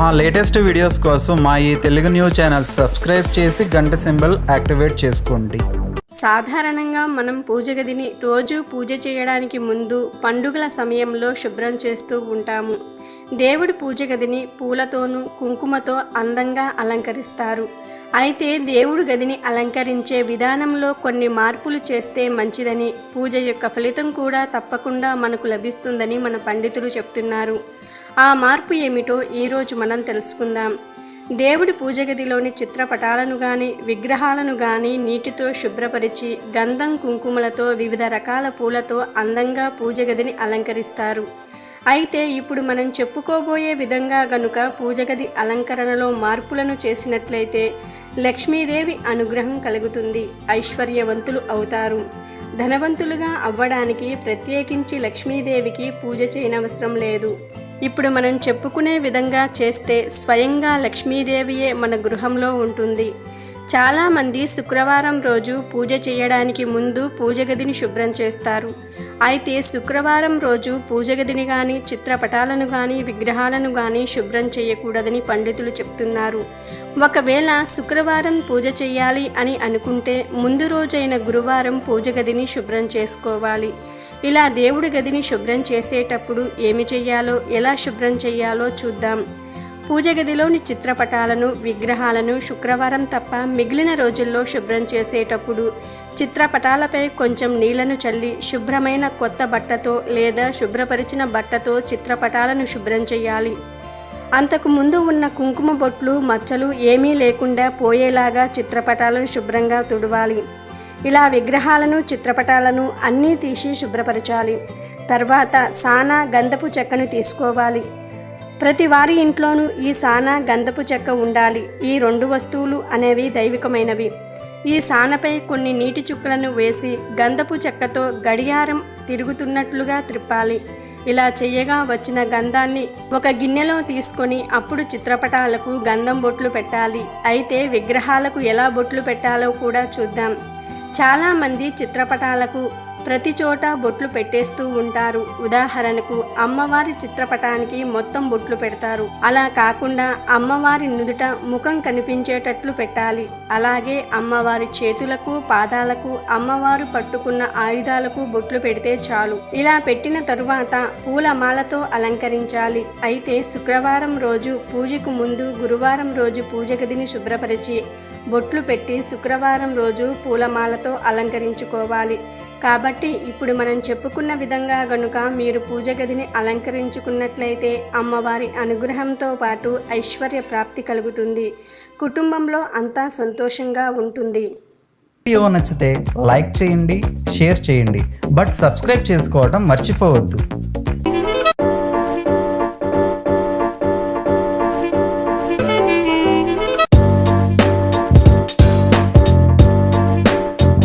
మా latest videos కోసం మా ఈ తెలుగు న్యూస్ ఛానల్ సబ్స్క్రైబ్ చేసి గంట సింబల్ యాక్టివేట్ చేసుకోండి. సాధారణంగా మనం పూజ గదిని రోజు పూజ చేయడానికి ముందు పండుగల సమయంలో శుభ్రం చేస్తూ ఉంటాము. దేవుడి పూజ గదిని పూలతోనూ కుంకుమతో అందంగా అలంకరిస్తారు. అయితే దేవుడు గదిని అలంకరించే విధానంలో కొన్ని మార్పులు చేస్తే మంచిదని పూజ యొక్క ఫలితం కూడా తప్పకుండా మనకు లభిస్తుందని మన పండితులు చెప్తున్నారు. ఆ మార్పు ఏమిటో ఈరోజు మనం తెలుసుకుందాం. దేవుడి పూజ గదిలోని చిత్రపటాలను కానీ విగ్రహాలను కానీ నీటితో శుభ్రపరిచి గంధం కుంకుమలతో వివిధ రకాల పూలతో అందంగా పూజ గదిని అలంకరిస్తారు. అయితే ఇప్పుడు మనం చెప్పుకోబోయే విధంగా గనుక పూజగది అలంకరణలో మార్పులను చేసినట్లయితే లక్ష్మీదేవి అనుగ్రహం కలుగుతుంది. ఐశ్వర్యవంతులు అవుతారు. ధనవంతులుగా అవ్వడానికి ప్రత్యేకించి లక్ష్మీదేవికి పూజ చేయనవసరం లేదు. ఇప్పుడు మనం చెప్పుకునే విధంగా చేస్తే స్వయంగా లక్ష్మీదేవియే మన గృహంలో ఉంటుంది. చాలామంది శుక్రవారం రోజు పూజ చేయడానికి ముందు పూజ గదిని శుభ్రం చేస్తారు. అయితే శుక్రవారం రోజు పూజ గదిని కానీ చిత్రపటాలను కానీ విగ్రహాలను కానీ శుభ్రం చేయకూడదని పండితులు చెప్తున్నారు. ఒకవేళ శుక్రవారం పూజ చేయాలి అని అనుకుంటే ముందు రోజైన గురువారం పూజ గదిని శుభ్రం చేసుకోవాలి. ఇలా దేవుడి గదిని శుభ్రం చేసేటప్పుడు ఏమి చెయ్యాలో ఎలా శుభ్రం చేయాలో చూద్దాం. పూజ గదిలోని చిత్రపటాలను విగ్రహాలను శుక్రవారం తప్ప మిగిలిన రోజుల్లో శుభ్రం చేసేటప్పుడు చిత్రపటాలపై కొంచెం నీళ్ళను చల్లి శుభ్రమైన కొత్త బట్టతో లేదా శుభ్రపరిచిన బట్టతో చిత్రపటాలను శుభ్రం చేయాలి. అంతకు ముందు ఉన్న కుంకుమ బొట్లు మచ్చలు ఏమీ లేకుండా పోయేలాగా చిత్రపటాలను శుభ్రంగా తుడవాలి. ఇలా విగ్రహాలను చిత్రపటాలను అన్నీ తీసి శుభ్రపరచాలి. తర్వాత సానా గంధపు చెక్కను తీసుకోవాలి. ప్రతి వారి ఇంట్లోనూ ఈ సాన గంధపు చెక్క ఉండాలి. ఈ రెండు వస్తువులు అనేవి దైవికమైనవి. ఈ సానపై కొన్ని నీటి చుక్కలను వేసి గంధపు చెక్కతో గడియారం తిరుగుతున్నట్లుగా త్రిప్పాలి. ఇలా చేయగా వచ్చిన గంధాన్ని ఒక గిన్నెలో తీసుకొని అప్పుడు చిత్రపటాలకు గంధం బొట్లు పెట్టాలి. అయితే విగ్రహాలకు ఎలా బొట్లు పెట్టాలో కూడా చూద్దాం. చాలామంది చిత్రపటాలకు ప్రతి చోట బొట్లు పెట్టేస్తూ ఉంటారు. ఉదాహరణకు అమ్మవారి చిత్రపటానికి మొత్తం బొట్లు పెడతారు. అలా కాకుండా అమ్మవారి నుదుట ముఖం కనిపించేటట్లు పెట్టాలి. అలాగే అమ్మవారి చేతులకు పాదాలకు అమ్మవారు పట్టుకున్న ఆయుధాలకు బొట్లు పెడితే చాలు. ఇలా పెట్టిన తరువాత పూలమాలతో అలంకరించాలి. అయితే శుక్రవారం రోజు పూజకు ముందు గురువారం రోజు పూజ గదిని శుభ్రపరిచి బొట్లు పెట్టి శుక్రవారం రోజు పూలమాలతో అలంకరించుకోవాలి. కాబట్టి ఇప్పుడు మనం చెప్పుకున్న విధంగా గనుక మీరు పూజ గదిని అలంకరించుకున్నట్లయితే అమ్మవారి అనుగ్రహంతో పాటు ఐశ్వర్య ప్రాప్తి కలుగుతుంది. కుటుంబంలో అంతా సంతోషంగా ఉంటుంది. వీడియో నచ్చితే లైక్ చేయండి షేర్ చేయండి. బట్ సబ్స్క్రైబ్ చేసుకోవడం మర్చిపోవద్దు.